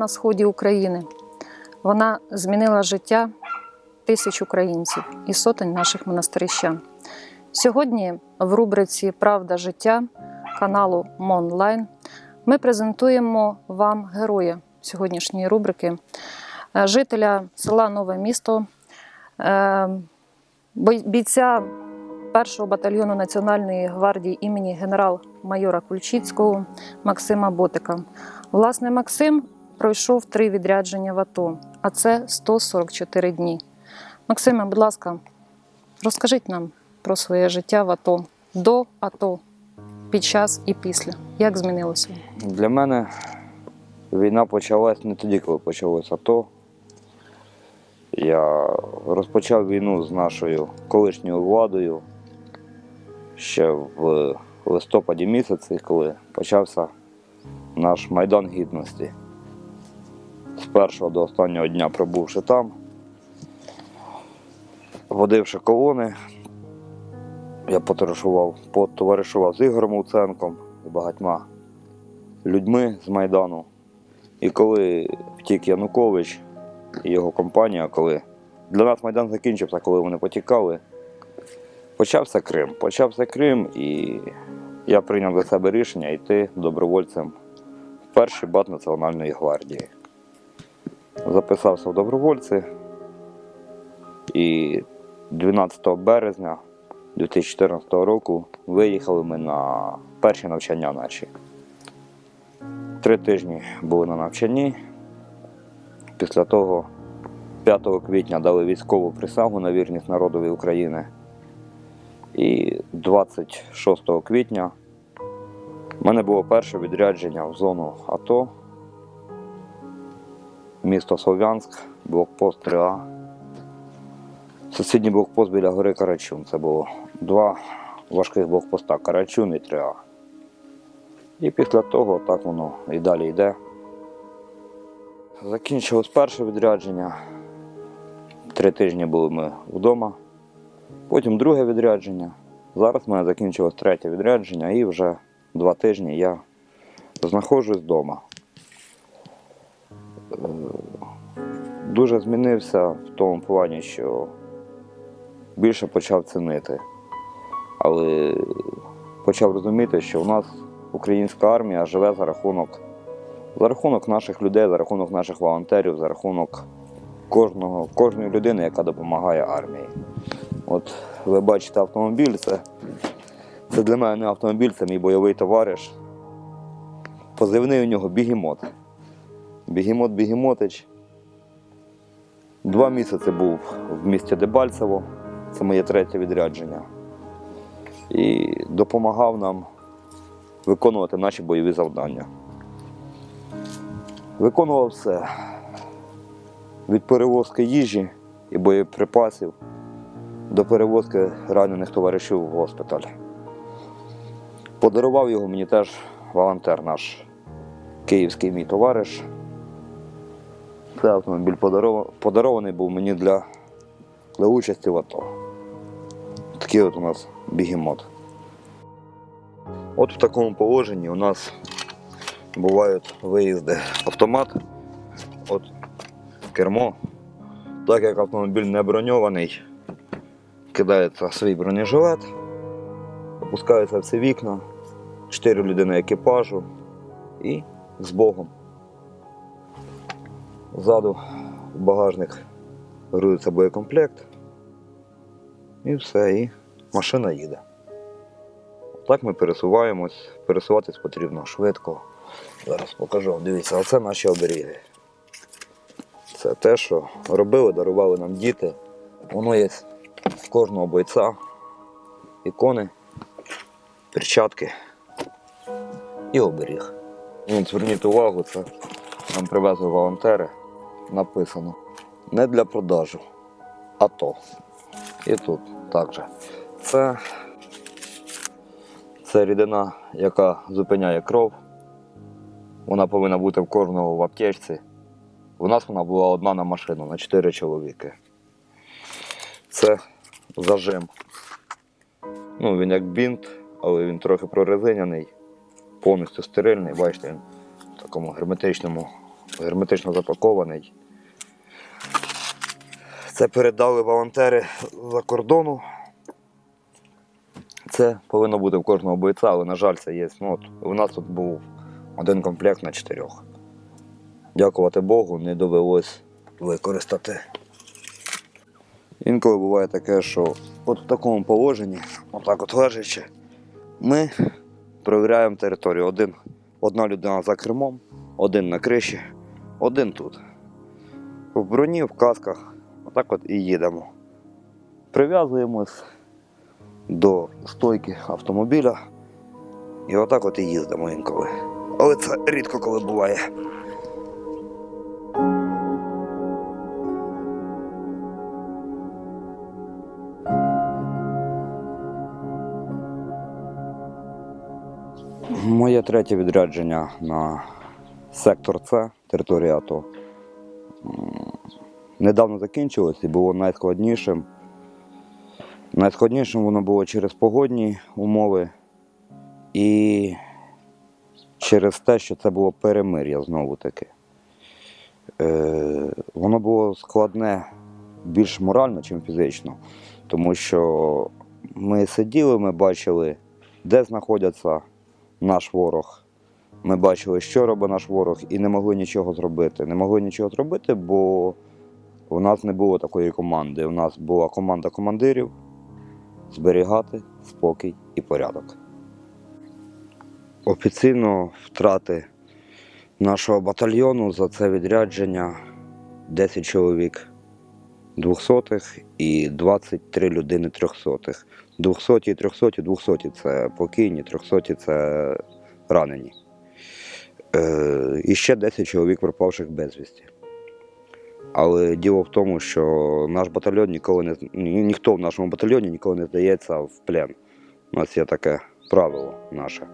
на сході України. Вона змінила життя тисяч українців і сотень наших монастирищан. Сьогодні в рубриці Правда життя каналу Монлайн ми презентуємо вам героя сьогоднішньої рубрики, е, жителя села Нове місто, е, бійця першого батальйону Національної гвардії імені генерал-майора Кульчицького Максима Ботика. Власне, Максим пройшов три відрядження в АТО, а це 144 дні. Максиме, будь ласка, розкажіть нам про своє життя в АТО до АТО, під час і після. Як змінилося? Для мене війна почалась не тоді, коли почалося АТО. Я розпочав війну з нашою колишньою владою ще в листопаді місяці, коли почався наш Майдан Гідності. З першого до останнього дня пробувши там, водивши колони, я потоваришував, потоваришував з Ігорем Луценком і багатьма людьми з Майдану. І коли втік Янукович і його компанія, коли для нас Майдан закінчився, коли вони потікали, почався Крим. Почався Крим, і я прийняв для себе рішення йти добровольцем в перший бат Національної гвардії. Записався в добровольці і 12 березня 2014 року виїхали ми на перші навчання наші. Три тижні були на навчанні. Після того 5 квітня дали військову присягу на вірність народові України. І 26 квітня в мене було перше відрядження в зону АТО. Місто Слов'янськ, блокпост 3А. Сусідній блокпост біля гори Карачун. Це було два важких блокпоста Карачун і 3А. І після того так воно і далі йде. Закінчилось перше відрядження. Три тижні були ми вдома. Потім друге відрядження. Зараз в мене закінчилось третє відрядження і вже два тижні я знаходжусь вдома. Дуже змінився в тому плані, що більше почав цінити. Але почав розуміти, що у нас українська армія живе за рахунок, за рахунок наших людей, за рахунок наших волонтерів, за рахунок кожного, кожної людини, яка допомагає армії. От ви бачите автомобіль, це, це для мене не автомобіль, це мій бойовий товариш. Позивний у нього бігемот. Бігемот Бігемотич. Два місяці був в місті Дебальцево, це моє третє відрядження. І допомагав нам виконувати наші бойові завдання. Виконував все від перевозки їжі і боєприпасів до перевозки ранених товаришів в госпіталь. Подарував його мені теж волонтер наш, київський мій товариш. Цей автомобіль подаров- подарований був мені для, для участі в АТО. Такий от у нас бігемот. От в такому положенні у нас бувають виїзди. Автомат, от кермо. Так як автомобіль не броньований, кидається свій бронежилет, опускаються всі вікна, чотири людини екіпажу і з Богом. Ззаду в багажник грузиться боєкомплект. І все, і машина їде. Так ми пересуваємось. Пересуватись потрібно швидко. Зараз покажу. Дивіться, оце наші оберіги. Це те, що робили, дарували нам діти. Воно є в кожного бойця. Ікони, перчатки і оберіг. Зверніть увагу, це нам привезли волонтери. Написано. Не для продажу, а то. І тут також. Це це рідина, яка зупиняє кров. Вона повинна бути в кожного в аптечці. У нас вона була одна на машину, на 4 чоловіки. Це зажим. Ну, він як бінт, але він трохи прорезиняний, повністю стерильний. Бачите, він в такому герметичному герметично запакований. Це передали волонтери за кордону. Це повинно бути в кожного бойця, але, на жаль, це є. Ну, от, у нас тут був один комплект на чотирьох. Дякувати Богу, не довелось використати. Інколи буває таке, що от в такому положенні, отак от лежачи, ми перевіряємо територію. Один, одна людина за кермом, один на криші, один тут. В броні, в касках, отак от і їдемо. Прив'язуємось до стойки автомобіля і отак от і їздимо інколи. Але це рідко коли буває. Моє третє відрядження на сектор С, територія АТО. Недавно закінчилось і було найскладнішим. Найскладнішим воно було через погодні умови і через те, що це було перемир'я знову таки. Е, воно було складне більш морально, ніж фізично, тому що ми сиділи, ми бачили, де знаходяться наш ворог. Ми бачили, що робить наш ворог, і не могли нічого зробити. Не могли нічого зробити, бо у нас не було такої команди. У нас була команда командирів зберігати спокій і порядок. Офіційно втрати нашого батальйону за це відрядження 10 чоловік двохсотих і 23 людини трьохсотих. Двохсоті і трьохсоті, двохсоті це покійні, трьохсоті це ранені. Е, і ще 10 чоловік пропавших безвісті. Але діло в тому, що наш батальйон ніколи не ні- ніхто в нашому батальйоні ніколи не здається в плен. У нас є таке правило наше.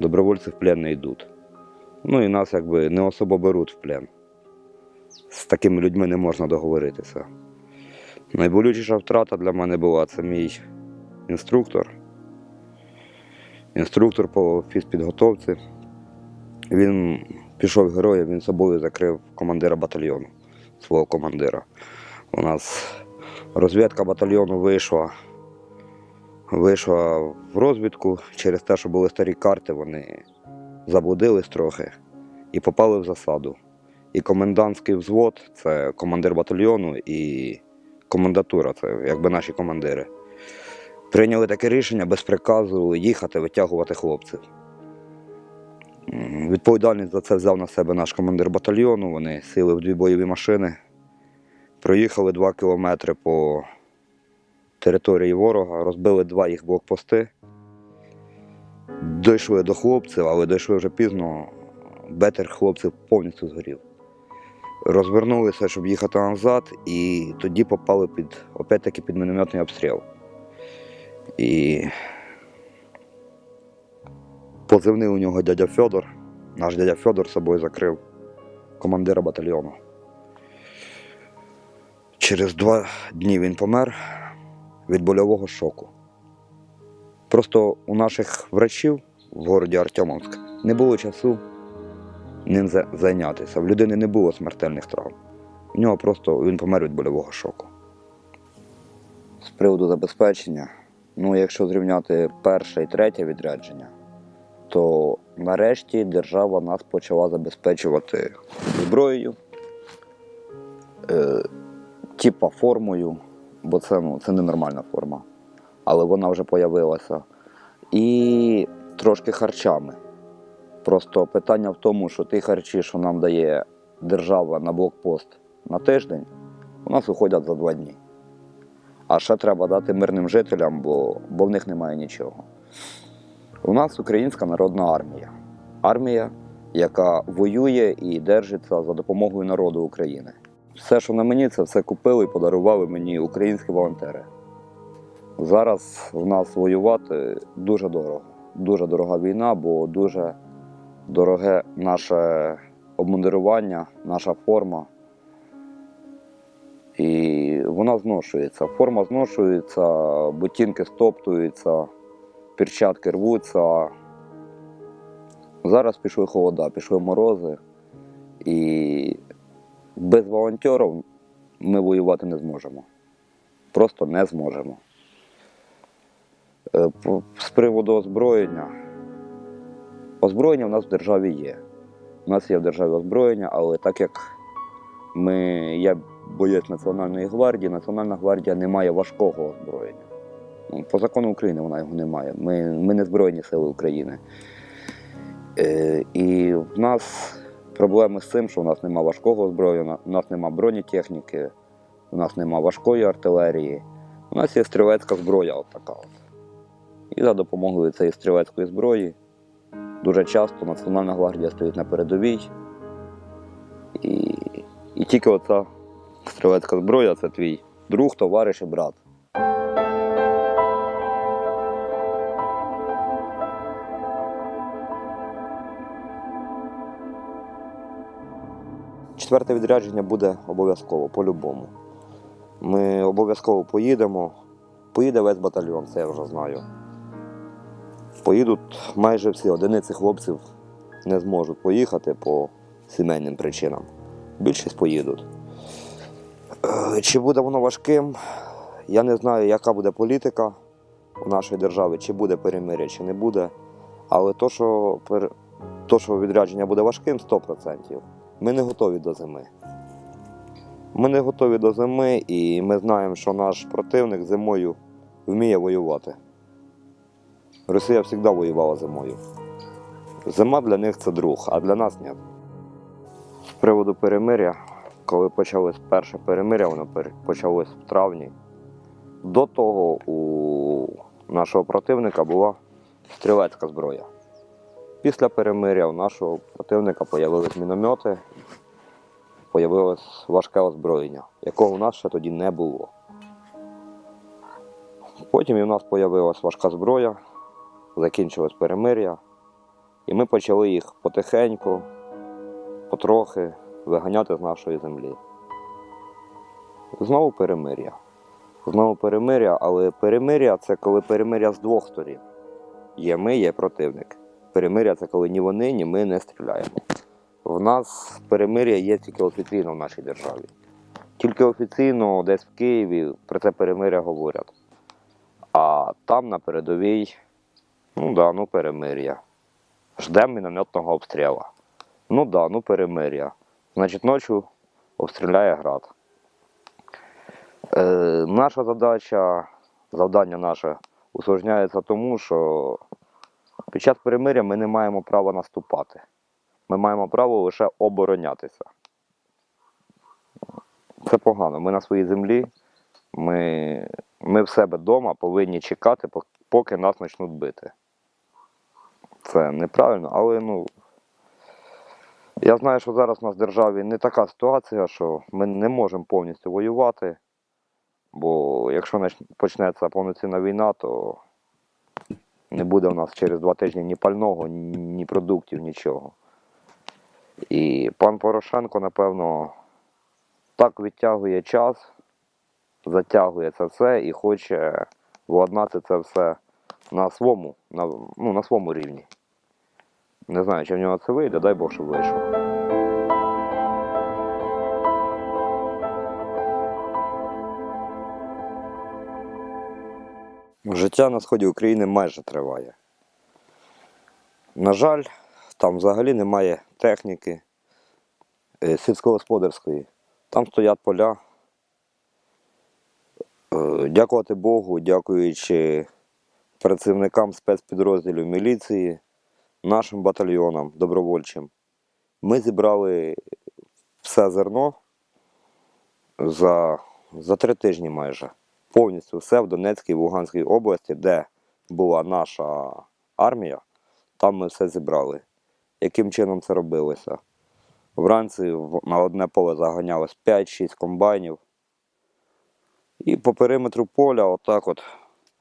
Добровольці в плен не йдуть. Ну і нас якби не особо беруть в плен. З такими людьми не можна договоритися. Найболючіша втрата для мене була це мій інструктор. Інструктор по фізпідготовці. Він пішов героєм, він собою закрив командира батальйону, свого командира. У нас розвідка батальйону вийшла, вийшла в розвідку через те, що були старі карти, вони заблудились трохи і попали в засаду. І комендантський взвод це командир батальйону, і комендатура це якби наші командири. Прийняли таке рішення без приказу їхати, витягувати хлопців. Відповідальність за це взяв на себе наш командир батальйону. Вони сіли в дві бойові машини, проїхали два кілометри по території ворога, розбили два їх блокпости. Дійшли до хлопців, але дійшли вже пізно. Бетер хлопців повністю згорів. Розвернулися, щоб їхати назад, і тоді попали під, опять-таки під мінометний обстріл. І позивний у нього дядя Федор. Наш дядя Федор собою закрив командира батальйону. Через два дні він помер від больового шоку. Просто у наших врачів в городі Артемовськ не було часу ним зайнятися. В людини не було смертельних травм. У нього просто він помер від больового шоку. З приводу забезпечення, ну якщо зрівняти перше і третє відрядження, то нарешті держава нас почала забезпечувати зброєю, е, типа формою, бо це, ну, це ненормальна форма, але вона вже появилася. І трошки харчами. Просто питання в тому, що ті харчі, що нам дає держава на блокпост на тиждень, у нас виходять за два дні. А ще треба дати мирним жителям, бо, бо в них немає нічого. У нас українська народна армія. Армія, яка воює і держиться за допомогою народу України. Все, що на мені, це все купили і подарували мені українські волонтери. Зараз в нас воювати дуже дорого. Дуже дорога війна, бо дуже дороге наше обмундирування, наша форма. І вона зношується. Форма зношується, ботинки стоптуються, перчатки рвуться. Зараз пішли холода, пішли морози. І без волонтерів ми воювати не зможемо. Просто не зможемо. Е, З приводу озброєння. Озброєння в нас в державі є. У нас є в державі озброєння, але так як ми, я боєць Національної гвардії, Національна гвардія не має важкого озброєння. Ну, По закону України вона його не має. Ми, ми не Збройні Сили України. Е, і в нас проблеми з цим, що в нас немає важкого озброєння, у нас немає бронетехніки, у нас немає важкої артилерії. У нас є стрілецька зброя от така. От. І за допомогою цієї стрілецької зброї дуже часто Національна гвардія стоїть на передовій. І, і тільки оця стрілецька зброя це твій друг, товариш і брат. Четверте відрядження буде обов'язково, по-любому. Ми обов'язково поїдемо. Поїде весь батальйон, це я вже знаю. Поїдуть майже всі одиниці хлопців не зможуть поїхати по сімейним причинам. Більшість поїдуть. Е, Чи буде воно важким? Я не знаю, яка буде політика у нашої держави, чи буде перемиря, чи не буде. Але то, що, то, що відрядження буде важким, 100%. Ми не готові до зими. Ми не готові до зими, і ми знаємо, що наш противник зимою вміє воювати. Росія завжди воювала зимою. Зима для них це друг, а для нас ні. З приводу перемиря, коли почалось перше перемиря, воно почалось в травні. До того у нашого противника була стрілецька зброя. Після перемиря у нашого противника з'явились міномети, з'явилось важке озброєння, якого у нас ще тоді не було. Потім і в нас з'явилась важка зброя, закінчилось перемиря, і ми почали їх потихеньку, потрохи виганяти з нашої землі. Знову перемиря. Знову перемиря, але перемиря це коли перемиря з двох сторін. Є ми, є противник. Перемиря це коли ні вони, ні ми не стріляємо. В нас перемиря є тільки офіційно в нашій державі. Тільки офіційно десь в Києві про це перемиря говорять. А там на передовій, ну да, ну перемиря. Ждемо мінометного обстрілу. Ну да, ну перемиря. Значить, ночі обстріляє град. Е, наша задача, завдання наше усложняється тому, що під час перемиря ми не маємо права наступати. Ми маємо право лише оборонятися. Це погано. Ми на своїй землі, ми, ми в себе вдома повинні чекати, поки нас почнуть бити. Це неправильно, але ну. Я знаю, що зараз у нас в державі не така ситуація, що ми не можемо повністю воювати. Бо якщо почнеться повноцінна війна, то не буде у нас через два тижні ні пального, ні, продуктів, нічого. І пан Порошенко, напевно, так відтягує час, затягує це все і хоче владнати це все на своєму, на, ну, на своєму рівні. Не знаю, чи в нього це вийде, дай Бог, щоб вийшло. Життя на сході України майже триває. На жаль, там взагалі немає техніки е, сільськогосподарської. Там стоять поля. Е, Дякувати Богу, дякуючи працівникам спецпідрозділів міліції, нашим батальйонам добровольчим. Ми зібрали все зерно за, за три тижні майже. Повністю все в Донецькій і Луганській області, де була наша армія, там ми все зібрали. Яким чином це робилося? Вранці на одне поле заганялось 5-6 комбайнів. І по периметру поля, отак от,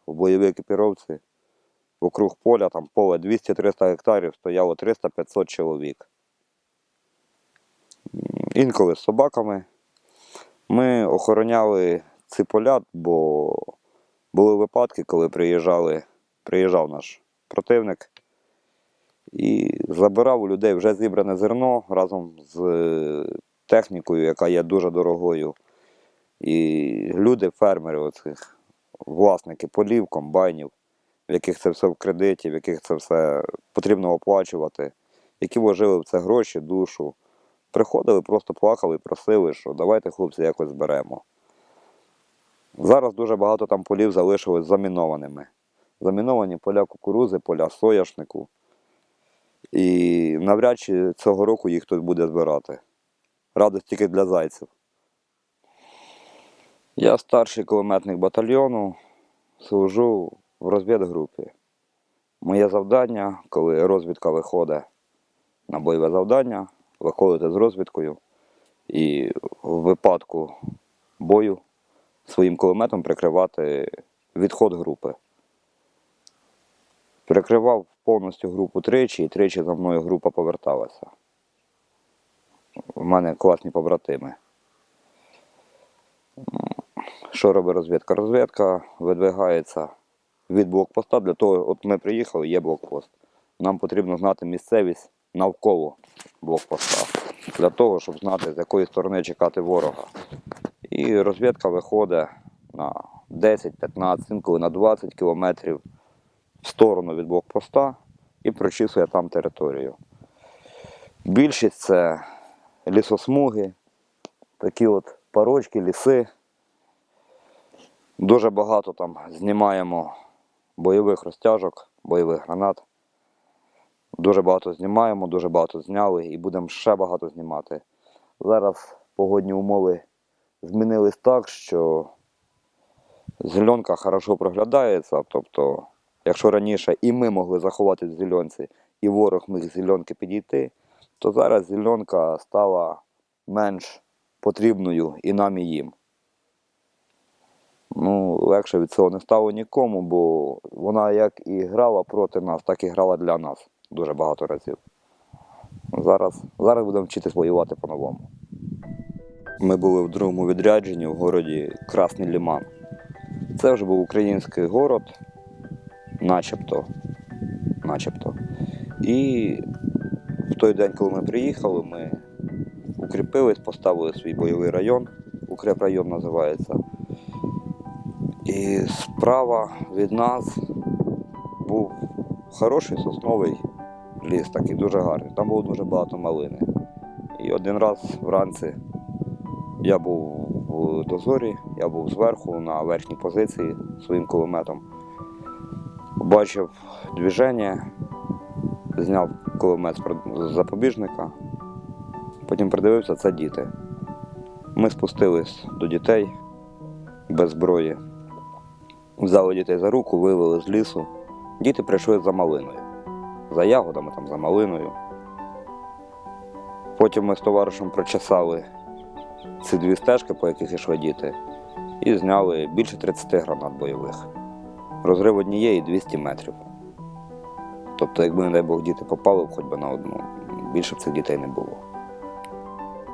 в бойовій екіпіровці, вокруг поля, там поле 200-300 гектарів, стояло 300-500 чоловік. Інколи з собаками. Ми охороняли ці поля, бо були випадки, коли приїжджали, приїжджав наш противник і забирав у людей вже зібране зерно разом з е, технікою, яка є дуже дорогою. І люди, фермери, оцих, власники полів, комбайнів, в яких це все в кредиті, в яких це все потрібно оплачувати, які вложили в це гроші, душу. Приходили, просто плакали просили, що давайте, хлопці, якось зберемо. Зараз дуже багато там полів залишилось замінованими. Заміновані поля кукурузи, поля соняшнику. І навряд чи цього року їх хтось буде збирати. Радость тільки для зайців. Я старший кулеметник батальйону, служу в розвідгрупі. Моє завдання, коли розвідка виходить на бойове завдання, виходити з розвідкою і в випадку бою своїм кулеметом прикривати відход групи. Прикривав повністю групу тричі, і тричі за мною група поверталася. У мене класні побратими. Що робить розвідка? Розвідка видвигається від блокпоста. Для того, от ми приїхали, є блокпост. Нам потрібно знати місцевість навколо блокпоста. Для того, щоб знати, з якої сторони чекати ворога. І розвідка виходить на 10-15, інколи на 20 кілометрів в сторону від блокпоста і прочісує там територію. Більшість це лісосмуги, такі от парочки, ліси. Дуже багато там знімаємо бойових розтяжок, бойових гранат. Дуже багато знімаємо, дуже багато зняли і будемо ще багато знімати. Зараз погодні умови змінились так, що зеленка хорошо проглядається. Тобто, якщо раніше і ми могли заховати в зеленці, і ворог міг з зеленки підійти, то зараз зеленка стала менш потрібною і нам, і їм. Ну, легше від цього не стало нікому, бо вона як і грала проти нас, так і грала для нас дуже багато разів. Зараз, зараз будемо вчитись воювати по-новому. Ми були в другому відрядженні в городі Красний Ліман. Це вже був український город, начебто. начебто. І в той день, коли ми приїхали, ми укріпились, поставили свій бойовий район, укрепрайон називається. І справа від нас був хороший сосновий ліс, такий дуже гарний. Там було дуже багато малини. І один раз вранці я був в дозорі, я був зверху на верхній позиції своїм кулеметом. Бачив движення, зняв кулемет з запобіжника, потім придивився, це діти. Ми спустились до дітей без зброї, взяли дітей за руку, вивели з лісу. Діти прийшли за малиною, за ягодами, там, за малиною. Потім ми з товаришем прочесали ці дві стежки, по яких йшли діти, і зняли більше 30 гранат бойових. Розрив однієї 200 метрів. Тобто, якби, не дай Бог, діти попали б хоч би на одну, більше б цих дітей не було.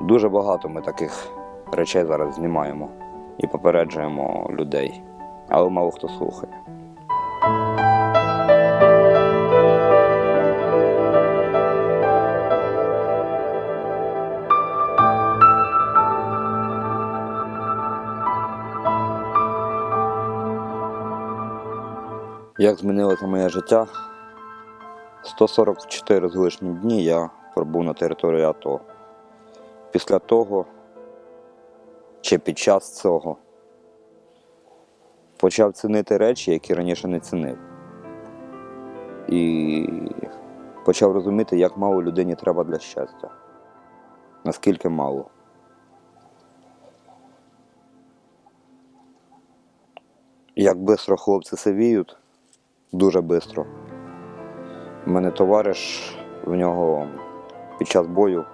Дуже багато ми таких речей зараз знімаємо і попереджуємо людей, але мало хто слухає. Як змінилося моє життя? 144 з лишнім дні я пробув на території АТО. Після того, чи під час цього, почав цінити речі, які раніше не цінив. І почав розуміти, як мало людині треба для щастя. Наскільки мало. Як швидко хлопці сивіють, дуже швидко. У мене товариш, в нього під час бою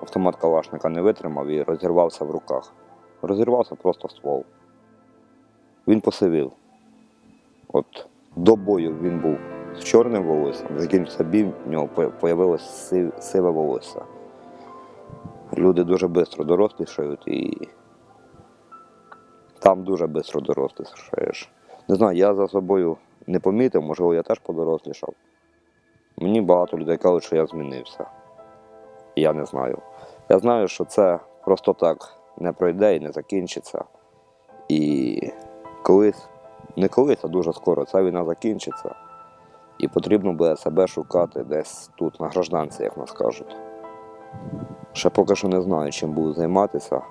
автомат Калашника не витримав і розірвався в руках. Розірвався просто ствол. Він посивів. От до бою він був з чорним волоссям, закінчився бій, в нього з'явилося сиве волосся. Люди дуже швидко дорослішають і там дуже швидко дорослішаєш. Не знаю, я за собою не помітив, можливо, я теж подорослішав. Мені багато людей кажуть, що я змінився. Я не знаю. Я знаю, що це просто так не пройде і не закінчиться. І колись, не колись, а дуже скоро ця війна закінчиться. І потрібно буде себе шукати десь тут, на гражданці, як нас кажуть. Ще поки що не знаю, чим буду займатися.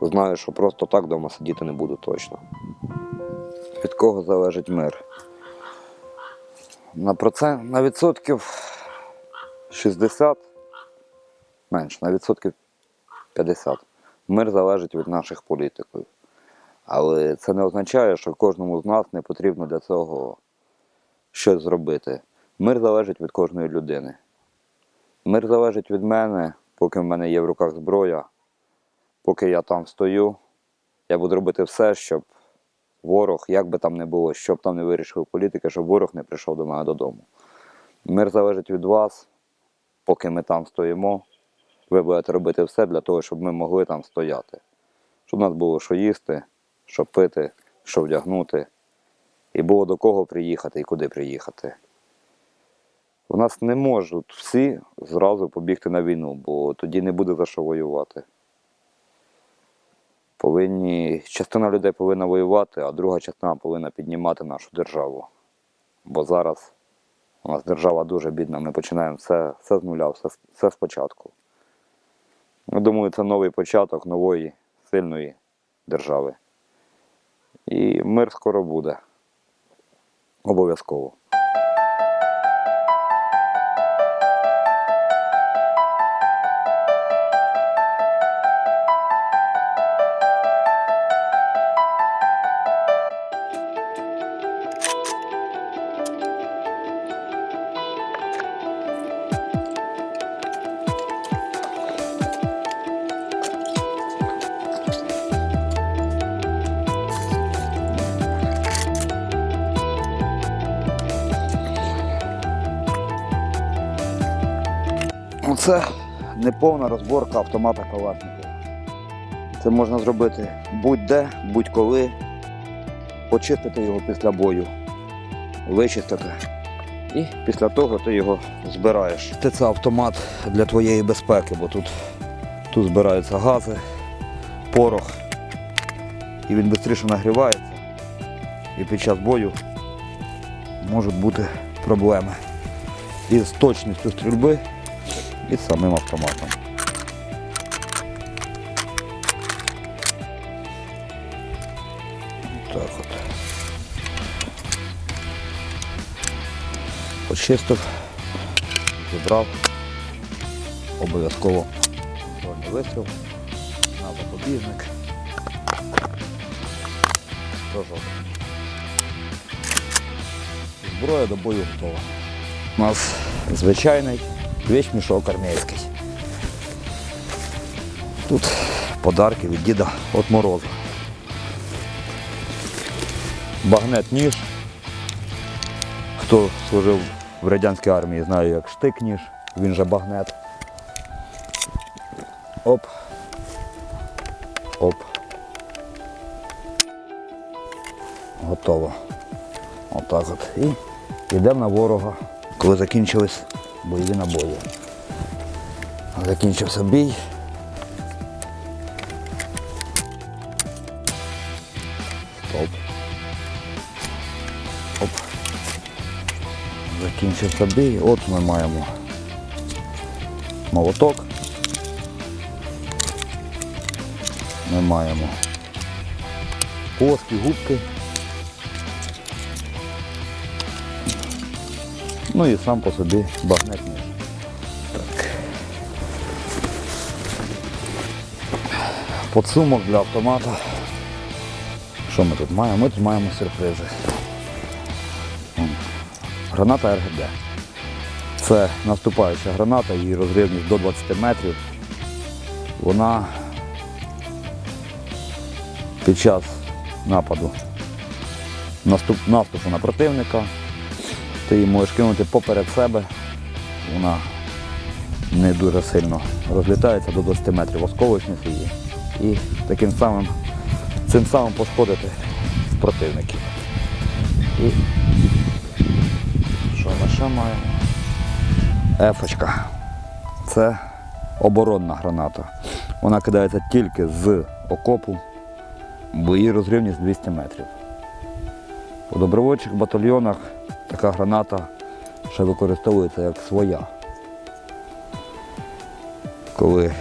Знаю, що просто так вдома сидіти не буду точно. Від кого залежить мир? На процент, на відсотків 60, менше, на відсотків 50. Мир залежить від наших політиків. Але це не означає, що кожному з нас не потрібно для цього щось зробити. Мир залежить від кожної людини. Мир залежить від мене, поки в мене є в руках зброя, поки я там стою, я буду робити все, щоб ворог, як би там не було, щоб там не вирішили політики, щоб ворог не прийшов до мене додому. Мир залежить від вас, поки ми там стоїмо. Ви будете робити все для того, щоб ми могли там стояти. Щоб у нас було що їсти, що пити, що вдягнути, і було до кого приїхати і куди приїхати. У нас не можуть всі зразу побігти на війну, бо тоді не буде за що воювати. Повинні, частина людей повинна воювати, а друга частина повинна піднімати нашу державу. Бо зараз у нас держава дуже бідна, ми починаємо все, все з нуля, все, все спочатку. Думаю, це новий початок нової сильної держави. І мир скоро буде. Обов'язково. Оце неповна розборка автомата Калашникова. Це можна зробити будь-де, будь-коли, почистити його після бою, вичистити. І після того ти його збираєш. Це автомат для твоєї безпеки, бо тут, тут збираються гази, порох, і він швидше нагрівається. І під час бою можуть бути проблеми із точністю стрільби і самим автоматом. Так от. Почистив, зібрав, обов'язково контрольний вистріл, на запобіжник. Прожок. Зброя до бою готова. У нас звичайний вещмішок армійський. Тут подарки від діда от мороза. Багнет ніж. Хто служив в радянській армії, знає як штик ніж, він же багнет. Оп. Оп. Готово. Отак от. І йдемо на ворога. Коли закінчились бойові набої. Закінчився бій. Стоп. Оп. Закінчився бій. От ми маємо молоток. Ми маємо плоскі губки. Ну і сам по собі багнет ніж. Так. Подсумок для автомата. Що ми тут маємо? Ми тут маємо сюрпризи. Граната РГД. Це наступаюча граната, її розрivність до 20 метрів. Вона під час нападу наступ, наступу на противника ти її можеш кинути поперед себе, вона не дуже сильно розлітається до 20 метрів осколочність її. І таким самим, цим самим пошкодити противників. І що ми ще маємо? Ефочка. Це оборонна граната. Вона кидається тільки з окопу, бо її розривність 200 метрів. У добровольчих батальйонах така граната ще використовується як своя. Коли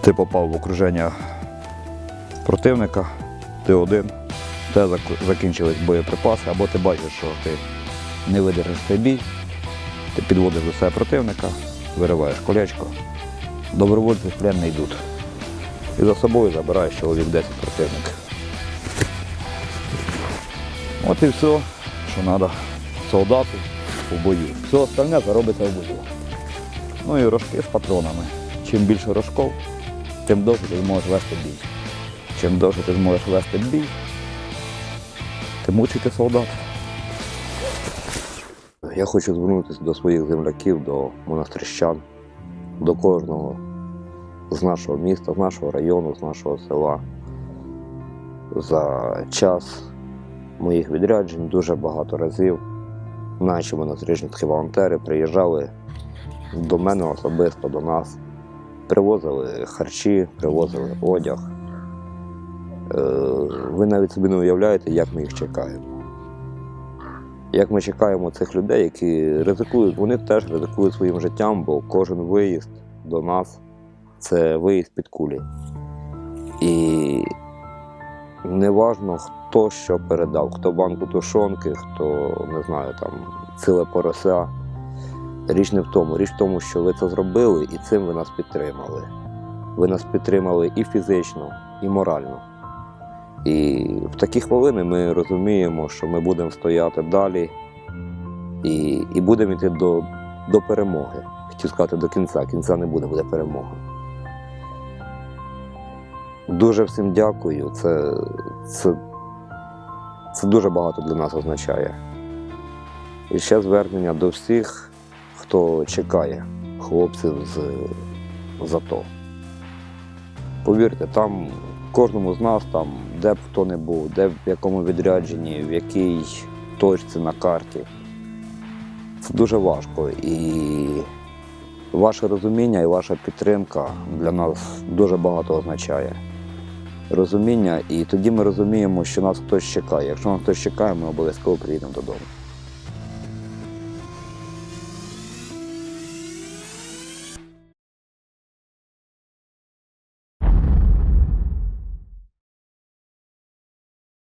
ти попав в окруження противника, ти один, тебе закінчились боєприпаси, або ти бачиш, що ти не видержиш цей бій, ти підводиш до себе противника, вириваєш колечко, добровольці в плен не йдуть. І за собою забираєш чоловік 10 противників. От і все, що треба солдату у бою. Все остальне заробиться в бою. Ну і рожки з патронами. Чим більше рожков, тим довше ти зможеш вести бій. Чим довше ти зможеш вести бій, тим мучити солдат. Я хочу звернутися до своїх земляків, до монастирщан, до кожного з нашого міста, з нашого району, з нашого села. За час моїх відряджень дуже багато разів наші монастирські волонтери приїжджали до мене особисто, до нас, привозили харчі, привозили одяг. Е, Ви навіть собі не уявляєте, як ми їх чекаємо. Як ми чекаємо цих людей, які ризикують, вони теж ризикують своїм життям, бо кожен виїзд до нас це виїзд під кулі. І неважно, хто що передав, хто банку тушонки, хто не знаю, там ціле порося. Річ не в тому. Річ в тому, що ви це зробили і цим ви нас підтримали. Ви нас підтримали і фізично, і морально. І в такі хвилини ми розуміємо, що ми будемо стояти далі і, і будемо йти до, до перемоги. Хотів сказати до кінця, кінця не буде, буде перемога. Дуже всім дякую. Це, це, це дуже багато для нас означає. І ще звернення до всіх, хто чекає хлопців з, з. Повірте, там кожному з нас, там, де б хто не був, де в якому відрядженні, в якій точці на карті. Це дуже важко. І ваше розуміння і ваша підтримка для нас дуже багато означає. Розуміння, і тоді ми розуміємо, що нас хтось чекає. Якщо нас хтось чекає, ми обов'язково приїдемо додому.